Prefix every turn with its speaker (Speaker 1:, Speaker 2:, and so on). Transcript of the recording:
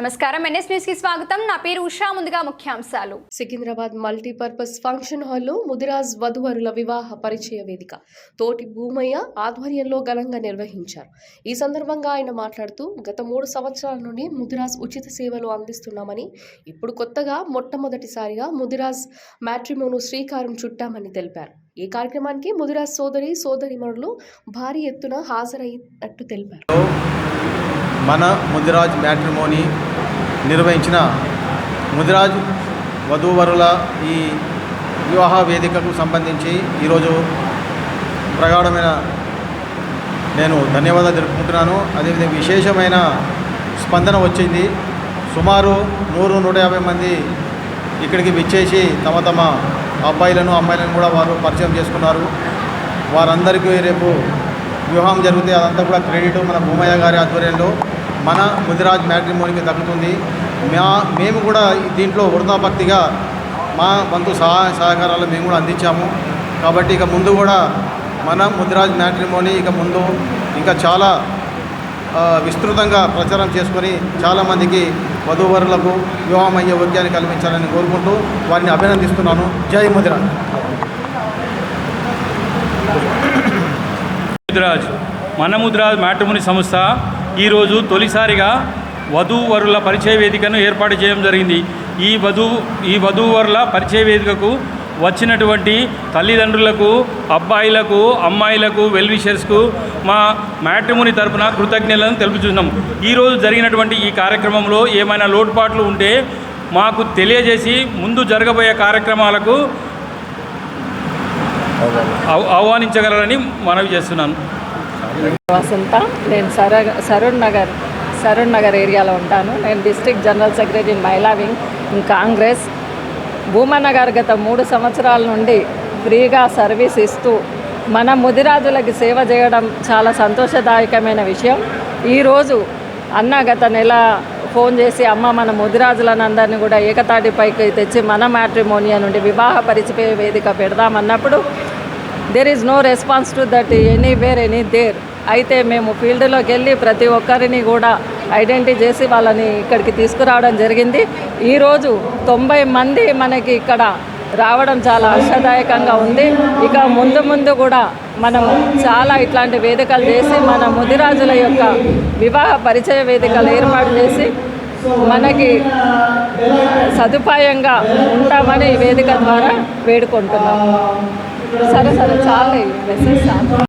Speaker 1: నమస్కారం. ఎన్ఎస్ న్యూస్కి స్వాగతం. నా పేరు ఉషా. ముందుగా ముఖ్యాంశాలు.
Speaker 2: సికింద్రాబాద్ మల్టీపర్పస్ ఫంక్షన్ హాల్లో ముదిరాజ్ వధువరుల వివాహ పరిచయ వేదిక. తోటి భూమయ్య ఆధ్వర్యంలో ఘనంగా నిర్వహించారు. ఈ సందర్భంగా ఆయన మాట్లాడుతూ గత మూడు సంవత్సరాల నుండి ముదిరాజ్ ఉచిత సేవలు అందిస్తున్నామని ఇప్పుడు కొత్తగా మొట్టమొదటిసారిగా ముదిరాజ్ మ్యాట్రిమోను శ్రీకారం చుట్టామని తెలిపారు. ఈ కార్యక్రమానికి ముదిరాజ్ సోదరి సోదరిమణులు భారీ ఎత్తున హాజరైనట్టు తెలిపారు.
Speaker 3: మన ముదిరాజ్ మ్యాట్రిమోని నిర్వహించిన ముదిరాజ్ వధూవరుల ఈ వివాహ వేదికకు సంబంధించి ఈరోజు ప్రగాఢమైన నేను ధన్యవాదాలు తెలుపుకుంటున్నాను. అదేవిధంగా విశేషమైన స్పందన వచ్చింది. సుమారు నూరు నూట యాభై మంది ఇక్కడికి విచ్చేసి తమ తమ అబ్బాయిలను అమ్మాయిలను కూడా వారు పరిచయం చేసుకున్నారు. వారందరికీ రేపు వివాహం జరిగితే అదంతా కూడా క్రెడిట్ మన భూమయ్య గారి ఆధ్వర్యంలో. మన ముదిరాజ్ మ్యాట్రిమోనికి దక్కుతుంది మా మేము కూడా దీంట్లో వృధాభక్తిగా మా వంతు సహాయ సహకారాలు మేము కూడా అందించాము. కాబట్టి ఇక ముందు కూడా మన ముదిరాజ్ మ్యాట్రిమోని ఇక ముందు ఇంకా చాలా విస్తృతంగా ప్రచారం చేసుకొని చాలామందికి వధూవరులకు వివాహం అయ్యే కల్పించాలని కోరుకుంటూ వారిని అభినందిస్తున్నాను. జై ముదిరాజ్.
Speaker 4: ముద్రాజ్. మన ముద్రాజ్ మ్యాట్రిమోని సంస్థ ఈరోజు తొలిసారిగా వధూవరుల పరిచయ వేదికను ఏర్పాటు చేయడం జరిగింది. ఈ వధు ఈ వధూవరుల పరిచయ వేదికకు వచ్చినటువంటి తల్లిదండ్రులకు అబ్బాయిలకు అమ్మాయిలకు వెల్విషర్స్కు మా మ్యాట్రిమోని తరపున కృతజ్ఞతలను తెలుపుచున్నాం. ఈరోజు జరిగినటువంటి ఈ కార్యక్రమంలో ఏమైనా లోటుపాట్లు ఉంటే మాకు తెలియజేసి ముందు జరగబోయే కార్యక్రమాలకు ఆహ్వానించగలరని మనవి చేస్తున్నాను.
Speaker 5: వసంత. నేను సర సరుణ్ నగర్ సరుణ్ నగర్ ఏరియాలో ఉంటాను. నేను డిస్ట్రిక్ట్ జనరల్ సెక్రటరీ మహిళా వింగ్ కాంగ్రెస్. భూమన్న గారు గత మూడు సంవత్సరాల నుండి ఫ్రీగా సర్వీస్ ఇస్తూ మన ముదిరాజులకి సేవ చేయడం చాలా సంతోషదాయకమైన విషయం. ఈరోజు అన్న గత నెల ఫోన్ చేసి అమ్మ మన ముదిరాజులనందరినీ కూడా ఏకతాటిపైకి తెచ్చి మన మ్యాట్రిమోనియా నుండి వివాహ పరిచయ వేదిక పెడదామన్నప్పుడు there is no response to that anywhere any there అయితే మేము ఫీల్డ్లోకి వెళ్ళి ప్రతి ఒక్కరిని కూడా ఐడెంటిటీ చేసి వాళ్ళని ఇక్కడికి తీసుకురావడం జరిగింది. ఈరోజు తొంభై మంది మనకి ఇక్కడ రావడం చాలా ఆశాదాయకంగా ఉంది. ఇక ముందు ముందు కూడా మనం చాలా ఇట్లాంటి వేదికలు చేసి మన ముదిరాజుల యొక్క వివాహ పరిచయ వేదికలు ఏర్పాటు చేసి మనకి సదుపాయంగా ఉంటామని ఈ వేదిక ద్వారా వేడుకుంటున్నాం. సరే సరే చాలే మెసేజ్